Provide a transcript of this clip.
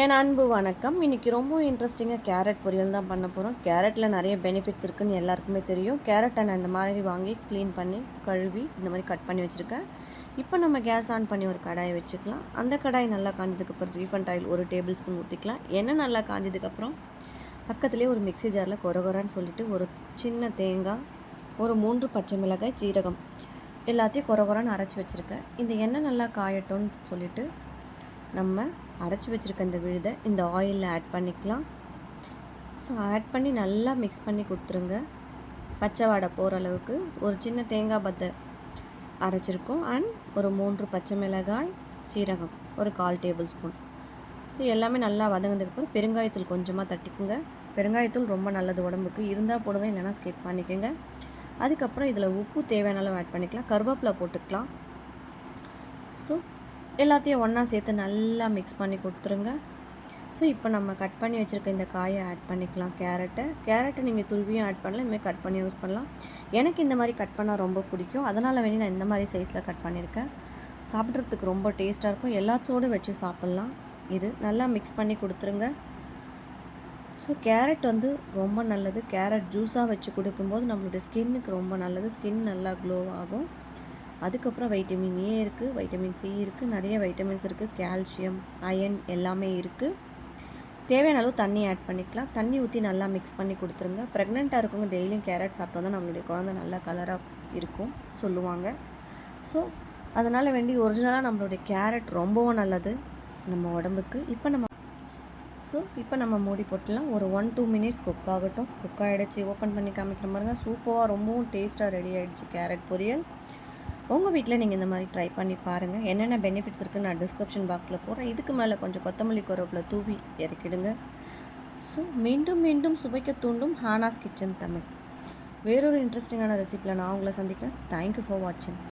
என் அன்பு வணக்கம். இன்றைக்கி ரொம்ப இன்ட்ரெஸ்டிங்காக கேரட் பொரியல் தான் பண்ண போகிறோம் கேரட்டில் நிறைய பெனிஃபிட்ஸ் இருக்குதுன்னு எல்லாருக்குமே தெரியும். கேரட்டை நான் இந்த மாதிரி வாங்கி க்ளீன் பண்ணி கழுவி இந்த மாதிரி கட் பண்ணி வச்சுருக்கேன். இப்போ நம்ம கேஸ் ஆன் பண்ணி ஒரு கடாயை வச்சுக்கலாம். அந்த கடாய் நல்லா காஞ்சதுக்கப்புறம் ரீஃபண்ட் ஆயில் ஒரு டேபிள் ஸ்பூன் ஊற்றிக்கலாம் எண்ணெய் நல்லா காஞ்சதுக்கப்புறம் பக்கத்துலேயே ஒரு மிக்சி ஜாரில் கொரகொரான்னு சொல்லிட்டு ஒரு சின்ன தேங்காய் ஒரு மூன்று பச்சை மிளகாய் ஜீரகம் எல்லாத்தையும் கொரகொரான்னு அரைச்சி வச்சுருக்கேன். இந்த எண்ணெய் நல்லா காயட்டும்னு சொல்லிவிட்டு நம்ம அரைச்சி வச்சுருக்க இந்த விழுதை இந்த ஆயிலில் ஆட் பண்ணிக்கலாம். ஸோ ஆட் பண்ணி நல்லா மிக்ஸ் பண்ணி கொடுத்துருங்க. பச்சை வாடை போகிற அளவுக்கு ஒரு சின்ன தேங்காய் பத்தை அரைச்சிருக்கோம். அண்ட் ஒரு மூன்று பச்சை மிளகாய் சீரகம் ஒரு கால் டேபிள் ஸ்பூன் ஸோ எல்லாமே நல்லா வதங்கினதுக்கப்புறம் பெருங்காயத்தூள் கொஞ்சமாக தட்டிக்குங்க. பெருங்காயத்தூள் ரொம்ப நல்லது உடம்புக்கு. இருந்தால் போடுங்க இல்லைனா ஸ்கிப் பண்ணிக்கோங்க. அதுக்கப்புறம் இதில் உப்பு தேவையான அளவு ஆட் பண்ணிக்கலாம். கருவேப்பிலை போட்டுக்கலாம். ஸோ எல்லாத்தையும் ஒன்றா சேர்த்து நல்லா மிக்ஸ் பண்ணி கொடுத்துருங்க. ஸோ இப்போ நம்ம கட் பண்ணி வச்சுருக்க இந்த காயை ஆட் பண்ணிக்கலாம். கேரட்டை. கேரட்டை நீங்கள் துருவியும் ஆட் பண்ணலாம். இதுமாதிரி கட் பண்ணி யூஸ் பண்ணலாம். எனக்கு இந்த மாதிரி கட் பண்ணால் ரொம்ப பிடிக்கும். அதனால் வேண்டி நான் இந்த மாதிரி சைஸில் கட் பண்ணியிருக்கேன் சாப்பிட்றதுக்கு ரொம்ப டேஸ்ட்டாக இருக்கும். எல்லாத்தோடு வச்சு சாப்பிட்லாம். இது நல்லா மிக்ஸ் பண்ணி கொடுத்துருங்க. ஸோ கேரட் வந்து ரொம்ப நல்லது. கேரட் ஜூஸாக வச்சு கொடுக்கும்போது நம்மளுடைய ஸ்கின்னுக்கு ரொம்ப நல்லது. ஸ்கின் நல்லா க்ளோ ஆகும். அதுக்கப்புறம் வைட்டமின் ஏ இருக்குது வைட்டமின் சி இருக்குது நிறைய வைட்டமின்ஸ் இருக்குது கால்சியம் அயன் எல்லாமே இருக்குது தேவையான அளவு தண்ணி ஆட் பண்ணிக்கலாம். தண்ணி ஊற்றி நல்லா மிக்ஸ் பண்ணி கொடுத்துருங்க. ப்ரெக்னெண்ட்டாக இருக்கவங்க டெய்லியும் கேரட் சாப்பிட்டு வந்தால் நம்மளுடைய குழந்தை நல்லா கலராக இருக்கும் சொல்லுவாங்க. ஸோ அதனால் வேண்டி ஒரிஜினலாக நம்மளுடைய கேரட் ரொம்பவும் நல்லது நம்ம உடம்புக்கு. இப்போ நம்ம ஸோ இப்போ நம்ம மூடி போட்டுலாம் ஒரு ஒன் டூ மினிட்ஸ் குக் ஆகட்டும். குக் ஆகிடுச்சு ஓப்பன் பண்ணி காமிக்கிற மாதிரிங்க சூப்பராக ரொம்பவும் டேஸ்ட்டாக ரெடி ஆகிடுச்சு கேரட் பொரியல். உங்கள் வீட்டில் நீங்கள் இந்த மாதிரி ட்ரை பண்ணி பாருங்கள் என்னென்ன பெனிஃபிட்ஸ் இருக்குன்னு நான் டிஸ்கிரிப்ஷன் பாக்ஸில் போகிறேன் இதுக்கு மேலே கொஞ்சம் கொத்தமல்லி குரப்பில் தூவி இறக்கிடுங்க. ஸோ மீண்டும் மீண்டும் சுவைக்க தூண்டும் ஹானாஸ் கிச்சன் தமிழ். வேறொரு இன்ட்ரெஸ்டிங்கான ரெசிப்பியில் நான் உங்களை சந்திக்கிறேன். தேங்க்யூ ஃபார் வாட்சிங்